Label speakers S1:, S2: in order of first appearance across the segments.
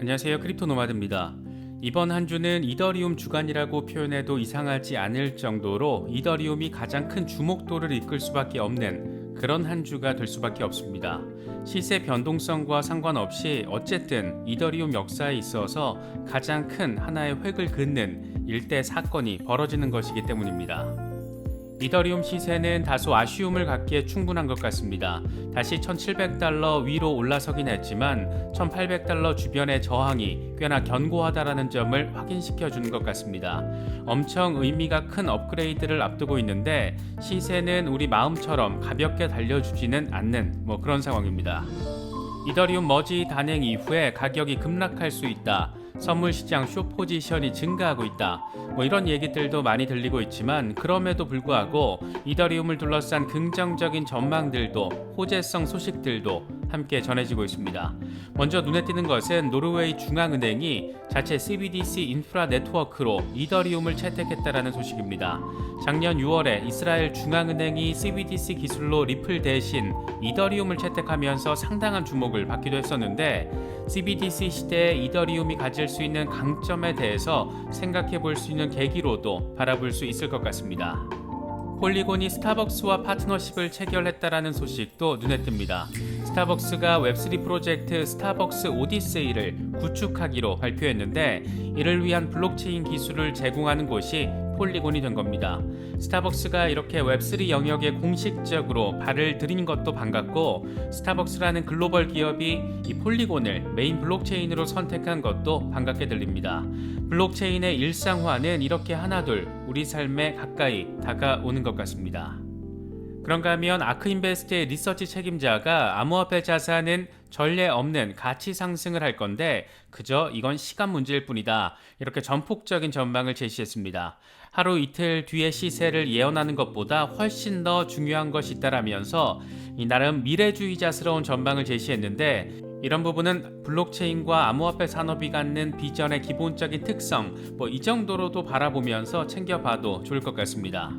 S1: 안녕하세요. 크립토 노마드입니다. 이번 한 주는 이더리움 주간이라고 표현해도 이상하지 않을 정도로 이더리움이 가장 큰 주목도를 이끌 수밖에 없는 그런 한 주가 될 수밖에 없습니다. 시세 변동성과 상관없이 어쨌든 이더리움 역사에 있어서 가장 큰 하나의 획을 긋는 일대 사건이 벌어지는 것이기 때문입니다. 이더리움 시세는 다소 아쉬움을 갖기에 충분한 것 같습니다. 다시 1700달러 위로 올라서긴 했지만 1800달러 주변의 저항이 꽤나 견고하다라는 점을 확인시켜 주는 것 같습니다. 엄청 의미가 큰 업그레이드를 앞두고 있는데 시세는 우리 마음처럼 가볍게 달려주지는 않는 뭐 그런 상황입니다. 이더리움 머지 단행 이후에 가격이 급락할 수 있다. 선물 시장 쇼 포지션이 증가하고 있다. 뭐 이런 얘기들도 많이 들리고 있지만 그럼에도 불구하고 이더리움을 둘러싼 긍정적인 전망들도 호재성 소식들도 함께 전해지고 있습니다. 먼저 눈에 띄는 것은 노르웨이 중앙은행이 자체 CBDC 인프라 네트워크로 이더리움을 채택했다라는 소식입니다. 작년 6월에 이스라엘 중앙은행이 CBDC 기술로 리플 대신 이더리움을 채택하면서 상당한 주목을 받기도 했었는데 CBDC 시대에 이더리움이 가질 수 있는 강점에 대해서 생각해 볼 수 있는 계기로도 바라볼 수 있을 것 같습니다. 폴리곤이 스타벅스와 파트너십을 체결했다라는 소식도 눈에 띕니다. 스타벅스가 웹3 프로젝트 스타벅스 오디세이를 구축하기로 발표했는데 이를 위한 블록체인 기술을 제공하는 곳이 폴리곤이 된 겁니다. 스타벅스가 이렇게 웹3 영역에 공식적으로 발을 들인 것도 반갑고 스타벅스라는 글로벌 기업이 이 폴리곤을 메인 블록체인으로 선택한 것도 반갑게 들립니다. 블록체인의 일상화는 이렇게 하나둘 우리 삶에 가까이 다가오는 것 같습니다. 그런가 하면 아크인베스트의 리서치 책임자가 암호화폐 자산은 전례 없는 가치 상승을 할 건데 그저 이건 시간 문제일 뿐이다. 이렇게 전폭적인 전망을 제시했습니다. 하루 이틀 뒤의 시세를 예언하는 것보다 훨씬 더 중요한 것이 있다라면서 이 나름 미래주의자스러운 전망을 제시했는데 이런 부분은 블록체인과 암호화폐 산업이 갖는 비전의 기본적인 특성 뭐 이 정도로도 바라보면서 챙겨봐도 좋을 것 같습니다.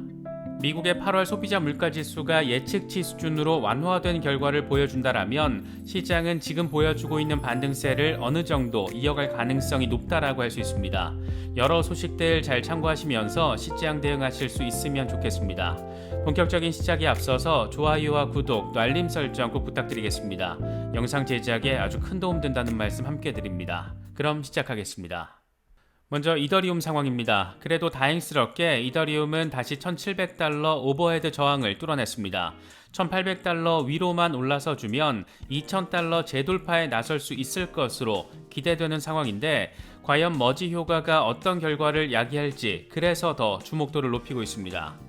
S1: 미국의 8월 소비자 물가 지수가 예측치 수준으로 완화된 결과를 보여준다라면 시장은 지금 보여주고 있는 반등세를 어느 정도 이어갈 가능성이 높다라고 할 수 있습니다. 여러 소식들 잘 참고하시면서 시장 대응하실 수 있으면 좋겠습니다. 본격적인 시작에 앞서서 좋아요와 구독 또 알림 설정 꼭 부탁드리겠습니다. 영상 제작에 아주 큰 도움 된다는 말씀 함께 드립니다. 그럼 시작하겠습니다. 먼저 이더리움 상황입니다. 그래도 다행스럽게 이더리움은 다시 1700달러 오버헤드 저항을 뚫어냈습니다. 1800달러 위로만 올라서 주면 2000달러 재돌파에 나설 수 있을 것으로 기대되는 상황인데 과연 머지 효과가 어떤 결과를 야기할지 그래서 더 주목도를 높이고 있습니다.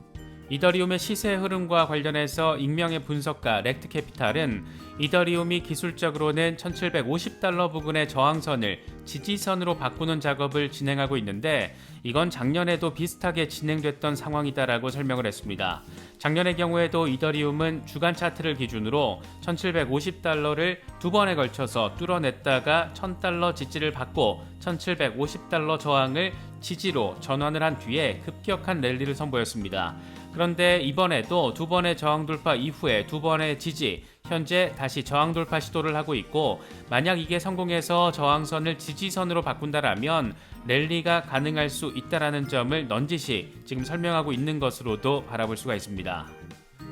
S1: 이더리움의 시세 흐름과 관련해서 익명의 분석가 렉트 캐피탈은 이더리움이 기술적으로는 1750달러 부근의 저항선을 지지선으로 바꾸는 작업을 진행하고 있는데 이건 작년에도 비슷하게 진행됐던 상황이다라고 설명을 했습니다. 작년의 경우에도 이더리움은 주간 차트를 기준으로 1750달러를 두 번에 걸쳐서 뚫어냈다가 1000달러 지지를 받고 1750달러 저항을 지지로 전환을 한 뒤에 급격한 랠리를 선보였습니다. 그런데 이번에도 두 번의 저항 돌파 이후에 두 번의 지지, 현재 다시 저항 돌파 시도를 하고 있고 만약 이게 성공해서 저항선을 지지선으로 바꾼다라면 랠리가 가능할 수 있다라는 점을 넌지시 지금 설명하고 있는 것으로도 바라볼 수가 있습니다.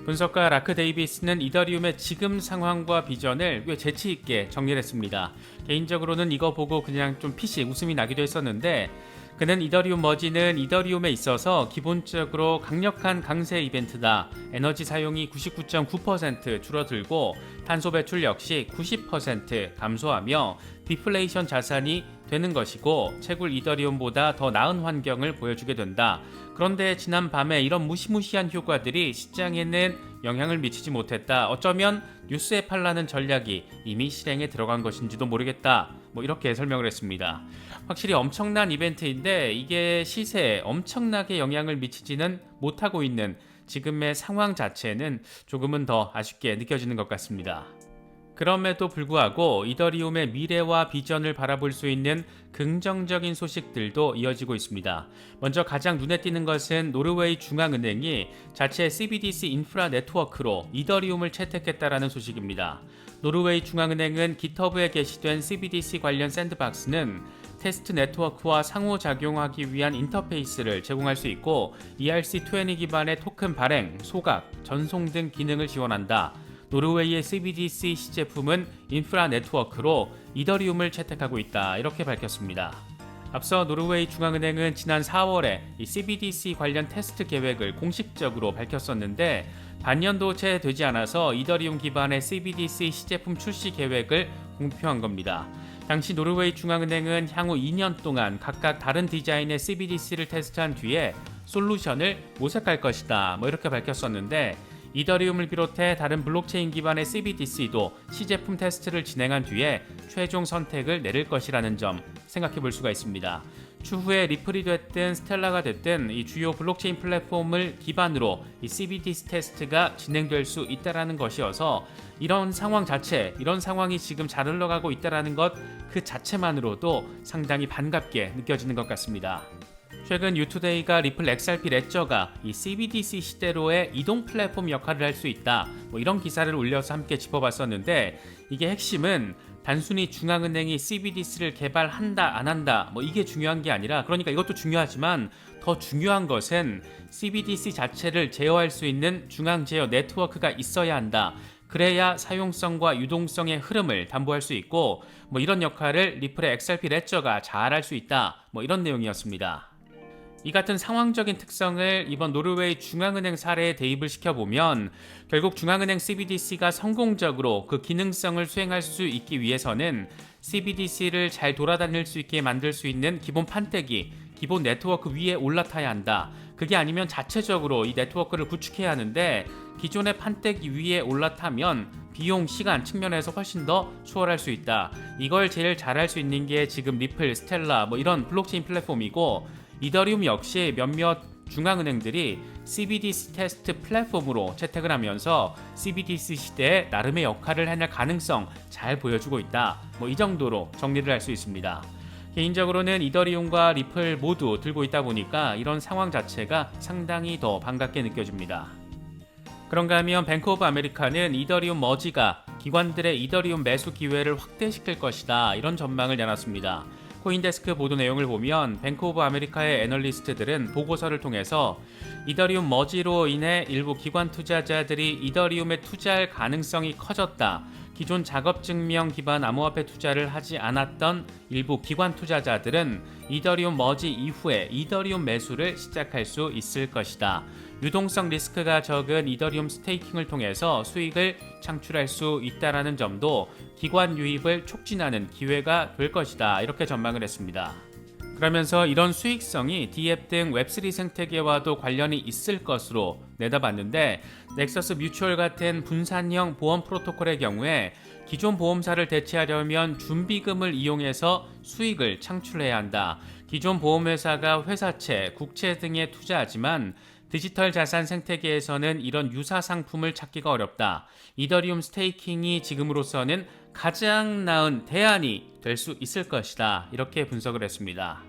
S1: 분석가 라크 데이비스는 이더리움의 지금 상황과 비전을 꽤 재치 있게 정리를 했습니다. 개인적으로는 이거 보고 그냥 좀 피식 웃음이 나기도 했었는데 그는 이더리움 머지는 이더리움에 있어서 기본적으로 강력한 강세 이벤트다. 에너지 사용이 99.9% 줄어들고 탄소 배출 역시 90% 감소하며 디플레이션 자산이 되는 것이고 채굴 이더리움보다 더 나은 환경을 보여주게 된다. 그런데 지난 밤에 이런 무시무시한 효과들이 시장에는 영향을 미치지 못했다. 어쩌면 뉴스에 팔라는 전략이 이미 실행에 들어간 것인지도 모르겠다. 뭐 이렇게 설명을 했습니다. 확실히 엄청난 이벤트인데 이게 시세에 엄청나게 영향을 미치지는 못하고 있는 지금의 상황 자체는 조금은 더 아쉽게 느껴지는 것 같습니다. 그럼에도 불구하고 이더리움의 미래와 비전을 바라볼 수 있는 긍정적인 소식들도 이어지고 있습니다. 먼저 가장 눈에 띄는 것은 노르웨이 중앙은행이 자체 CBDC 인프라 네트워크로 이더리움을 채택했다라는 소식입니다. 노르웨이 중앙은행은 기터브에 게시된 CBDC 관련 샌드박스는 테스트 네트워크와 상호작용하기 위한 인터페이스를 제공할 수 있고 ERC20 기반의 토큰 발행, 소각, 전송 등 기능을 지원한다. 노르웨이의 CBDC 시제품은 인프라 네트워크로 이더리움을 채택하고 있다. 이렇게 밝혔습니다. 앞서 노르웨이 중앙은행은 지난 4월에 이 CBDC 관련 테스트 계획을 공식적으로 밝혔었는데 반년도 채 되지 않아서 이더리움 기반의 CBDC 시제품 출시 계획을 공표한 겁니다. 당시 노르웨이 중앙은행은 향후 2년 동안 각각 다른 디자인의 CBDC를 테스트한 뒤에 솔루션을 모색할 것이다. 뭐 이렇게 밝혔었는데 이더리움을 비롯해 다른 블록체인 기반의 CBDC도 시제품 테스트를 진행한 뒤에 최종 선택을 내릴 것이라는 점 생각해 볼 수가 있습니다. 추후에 리플이 됐든 스텔라가 됐든 이 주요 블록체인 플랫폼을 기반으로 이 CBDC 테스트가 진행될 수 있다라는 것이어서 이런 상황 자체, 이런 상황이 지금 잘 흘러가고 있다라는 것 그 자체만으로도 상당히 반갑게 느껴지는 것 같습니다. 최근 유투데이가 리플 XRP 레저가 이 CBDC 시대로의 이동 플랫폼 역할을 할 수 있다. 뭐 이런 기사를 올려서 함께 짚어봤었는데 이게 핵심은 단순히 중앙은행이 CBDC를 개발한다 안 한다 뭐 이게 중요한 게 아니라 그러니까 이것도 중요하지만 더 중요한 것은 CBDC 자체를 제어할 수 있는 중앙 제어 네트워크가 있어야 한다. 그래야 사용성과 유동성의 흐름을 담보할 수 있고 뭐 이런 역할을 리플의 XRP 레저가 잘 할 수 있다. 뭐 이런 내용이었습니다. 이 같은 상황적인 특성을 이번 노르웨이 중앙은행 사례에 대입을 시켜보면 결국 중앙은행 CBDC가 성공적으로 그 기능성을 수행할 수 있기 위해서는 CBDC를 잘 돌아다닐 수 있게 만들 수 있는 기본 판때기, 기본 네트워크 위에 올라타야 한다. 그게 아니면 자체적으로 이 네트워크를 구축해야 하는데 기존의 판때기 위에 올라타면 비용, 시간 측면에서 훨씬 더 수월할 수 있다. 이걸 제일 잘할 수 있는 게 지금 리플, 스텔라 뭐 이런 블록체인 플랫폼이고 이더리움 역시 몇몇 중앙은행들이 CBDC 테스트 플랫폼으로 채택을 하면서 CBDC 시대에 나름의 역할을 해낼 가능성 잘 보여주고 있다. 뭐 이 정도로 정리를 할 수 있습니다. 개인적으로는 이더리움과 리플 모두 들고 있다 보니까 이런 상황 자체가 상당히 더 반갑게 느껴집니다. 그런가 하면 뱅크 오브 아메리카는 이더리움 머지가 기관들의 이더리움 매수 기회를 확대시킬 것이다 이런 전망을 내놨습니다. 코인데스크 보도 내용을 보면 뱅크 오브 아메리카의 애널리스트들은 보고서를 통해서 이더리움 머지로 인해 일부 기관 투자자들이 이더리움에 투자할 가능성이 커졌다. 기존 작업 증명 기반 암호화폐 투자를 하지 않았던 일부 기관 투자자들은 이더리움 머지 이후에 이더리움 매수를 시작할 수 있을 것이다. 유동성 리스크가 적은 이더리움 스테이킹을 통해서 수익을 창출할 수 있다라는 점도 기관 유입을 촉진하는 기회가 될 것이다. 이렇게 전망을 했습니다. 그러면서 이런 수익성이 디앱 등 웹3 생태계와도 관련이 있을 것으로 내다봤는데 넥서스 뮤추얼 같은 분산형 보험 프로토콜의 경우에 기존 보험사를 대체하려면 준비금을 이용해서 수익을 창출해야 한다. 기존 보험회사가 회사채, 국채 등에 투자하지만 디지털 자산 생태계에서는 이런 유사 상품을 찾기가 어렵다. 이더리움 스테이킹이 지금으로서는 가장 나은 대안이 될 수 있을 것이다. 이렇게 분석을 했습니다.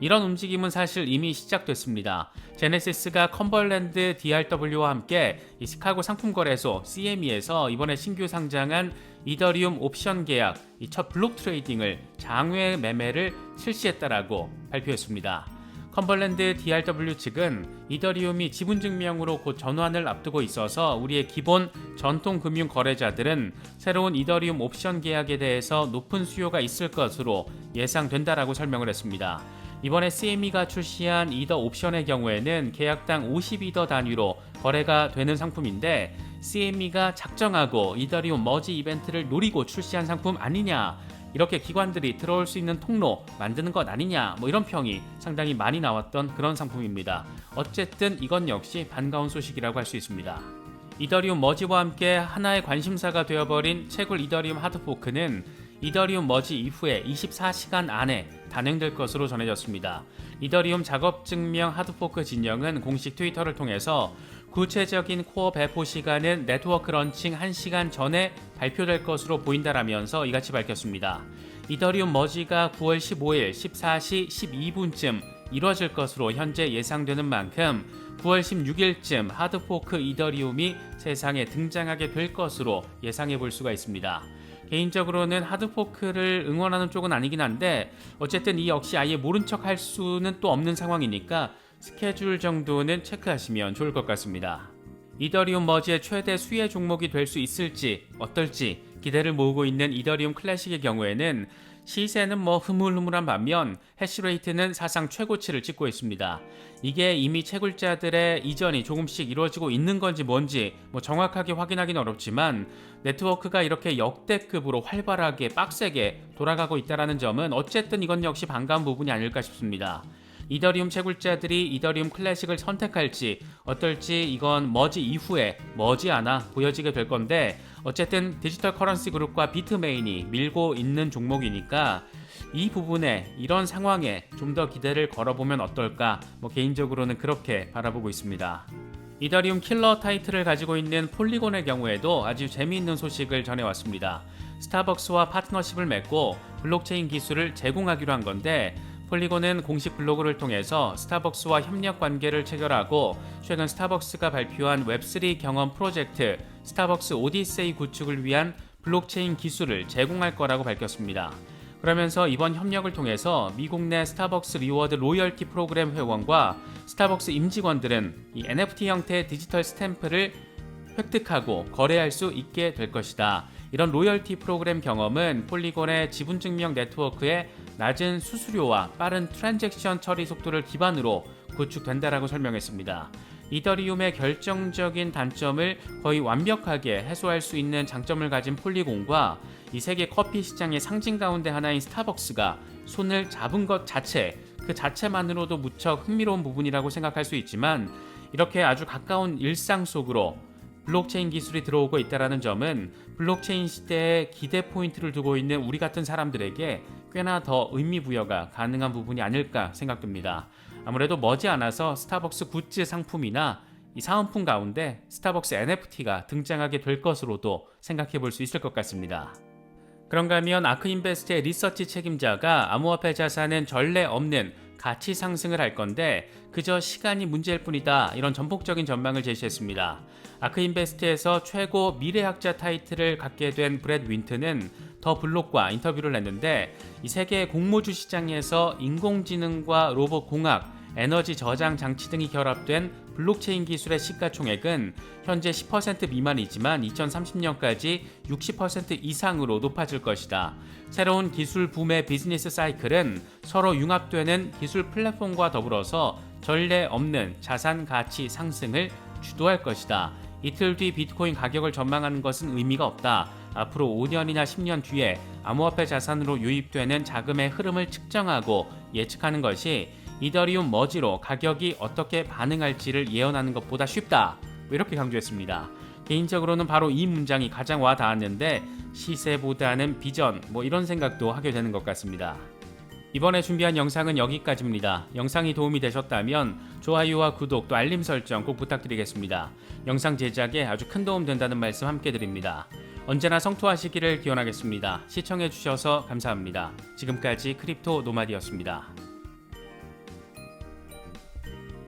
S1: 이런 움직임은 사실 이미 시작됐습니다. 제네시스가 컴벌랜드 DRW와 함께 이 시카고 상품거래소 CME에서 이번에 신규 상장한 이더리움 옵션 계약, 이첫 블록 트레이딩을 장외 매매를 실시했다라고 발표했습니다. 컴벌랜드 DRW 측은 이더리움이 지분증명으로 곧 전환을 앞두고 있어서 우리의 기본 전통 금융 거래자들은 새로운 이더리움 옵션 계약에 대해서 높은 수요가 있을 것으로 예상된다라고 설명을 했습니다. 이번에 CME가 출시한 이더 옵션의 경우에는 계약당 52더 단위로 거래가 되는 상품인데 CME가 작정하고 이더리움 머지 이벤트를 노리고 출시한 상품 아니냐 이렇게 기관들이 들어올 수 있는 통로 만드는 것 아니냐 뭐 이런 평이 상당히 많이 나왔던 그런 상품입니다. 어쨌든 이건 역시 반가운 소식이라고 할 수 있습니다. 이더리움 머지와 함께 하나의 관심사가 되어버린 채굴 이더리움 하드포크는 이더리움 머지 이후에 24시간 안에 단행될 것으로 전해졌습니다. 이더리움 작업 증명 하드포크 진영은 공식 트위터를 통해서 구체적인 코어 배포 시간은 네트워크 런칭 1시간 전에 발표될 것으로 보인다라면서 이같이 밝혔습니다. 이더리움 머지가 9월 15일 14시 12분쯤 이뤄질 것으로 현재 예상되는 만큼 9월 16일쯤 하드포크 이더리움이 세상에 등장하게 될 것으로 예상해 볼 수가 있습니다. 개인적으로는 하드포크를 응원하는 쪽은 아니긴 한데 어쨌든 이 역시 아예 모른 척 할 수는 또 없는 상황이니까 스케줄 정도는 체크하시면 좋을 것 같습니다. 이더리움 머지의 최대 수혜 종목이 될 수 있을지 어떨지 기대를 모으고 있는 이더리움 클래식의 경우에는 시세는 뭐 흐물흐물한 반면 해시레이트는 사상 최고치를 찍고 있습니다. 이게 이미 채굴자들의 이전이 조금씩 이루어지고 있는 건지 뭔지 뭐 정확하게 확인하기는 어렵지만 네트워크가 이렇게 역대급으로 활발하게 빡세게 돌아가고 있다는 점은 어쨌든 이건 역시 반가운 부분이 아닐까 싶습니다. 이더리움 채굴자들이 이더리움 클래식을 선택할지 어떨지 이건 머지 이후에 머지않아 보여지게 될 건데 어쨌든 디지털 커런시 그룹과 비트메인이 밀고 있는 종목이니까 이 부분에 이런 상황에 좀 더 기대를 걸어보면 어떨까 뭐 개인적으로는 그렇게 바라보고 있습니다. 이더리움 킬러 타이틀을 가지고 있는 폴리곤의 경우에도 아주 재미있는 소식을 전해왔습니다. 스타벅스와 파트너십을 맺고 블록체인 기술을 제공하기로 한 건데 폴리곤은 공식 블로그를 통해서 스타벅스와 협력 관계를 체결하고 최근 스타벅스가 발표한 웹3 경험 프로젝트 스타벅스 오디세이 구축을 위한 블록체인 기술을 제공할 거라고 밝혔습니다. 그러면서 이번 협력을 통해서 미국 내 스타벅스 리워드 로열티 프로그램 회원과 스타벅스 임직원들은 이 NFT 형태의 디지털 스탬프를 획득하고 거래할 수 있게 될 것이다. 이런 로열티 프로그램 경험은 폴리곤의 지분 증명 네트워크의 낮은 수수료와 빠른 트랜잭션 처리 속도를 기반으로 구축된다라고 설명했습니다. 이더리움의 결정적인 단점을 거의 완벽하게 해소할 수 있는 장점을 가진 폴리곤과 이 세계 커피 시장의 상징 가운데 하나인 스타벅스가 손을 잡은 것 자체 그 자체만으로도 무척 흥미로운 부분이라고 생각할 수 있지만 이렇게 아주 가까운 일상 속으로 블록체인 기술이 들어오고 있다는 점은 블록체인 시대에 기대 포인트를 두고 있는 우리 같은 사람들에게 꽤나 더 의미 부여가 가능한 부분이 아닐까 생각됩니다. 아무래도 머지않아서 스타벅스 굿즈 상품이나 이 사은품 가운데 스타벅스 NFT가 등장하게 될 것으로도 생각해 볼 수 있을 것 같습니다. 그런가 하면 아크인베스트의 리서치 책임자가 암호화폐 자산은 전례 없는 가치 상승을 할 건데 그저 시간이 문제일 뿐이다 이런 전폭적인 전망을 제시했습니다. 아크인베스트에서 최고 미래학자 타이틀을 갖게 된 브렛 윈트는 더 블록과 인터뷰를 했는데 이 세계 공모주 시장에서 인공지능과 로봇 공학, 에너지 저장 장치 등이 결합된 블록체인 기술의 시가총액은 현재 10% 미만이지만 2030년까지 60% 이상으로 높아질 것이다. 새로운 기술 붐의 비즈니스 사이클은 서로 융합되는 기술 플랫폼과 더불어서 전례 없는 자산 가치 상승을 주도할 것이다. 이틀 뒤 비트코인 가격을 전망하는 것은 의미가 없다. 앞으로 5년이나 10년 뒤에 암호화폐 자산으로 유입되는 자금의 흐름을 측정하고 예측하는 것이 이더리움 머지로 가격이 어떻게 반응할지를 예언하는 것보다 쉽다. 이렇게 강조했습니다. 개인적으로는 바로 이 문장이 가장 와 닿았는데 시세보다는 비전 뭐 이런 생각도 하게 되는 것 같습니다. 이번에 준비한 영상은 여기까지입니다. 영상이 도움이 되셨다면 좋아요와 구독 또 알림 설정 꼭 부탁드리겠습니다. 영상 제작에 아주 큰 도움 된다는 말씀 함께 드립니다. 언제나 성투하시기를 기원하겠습니다. 시청해주셔서 감사합니다. 지금까지 크립토 노마디였습니다.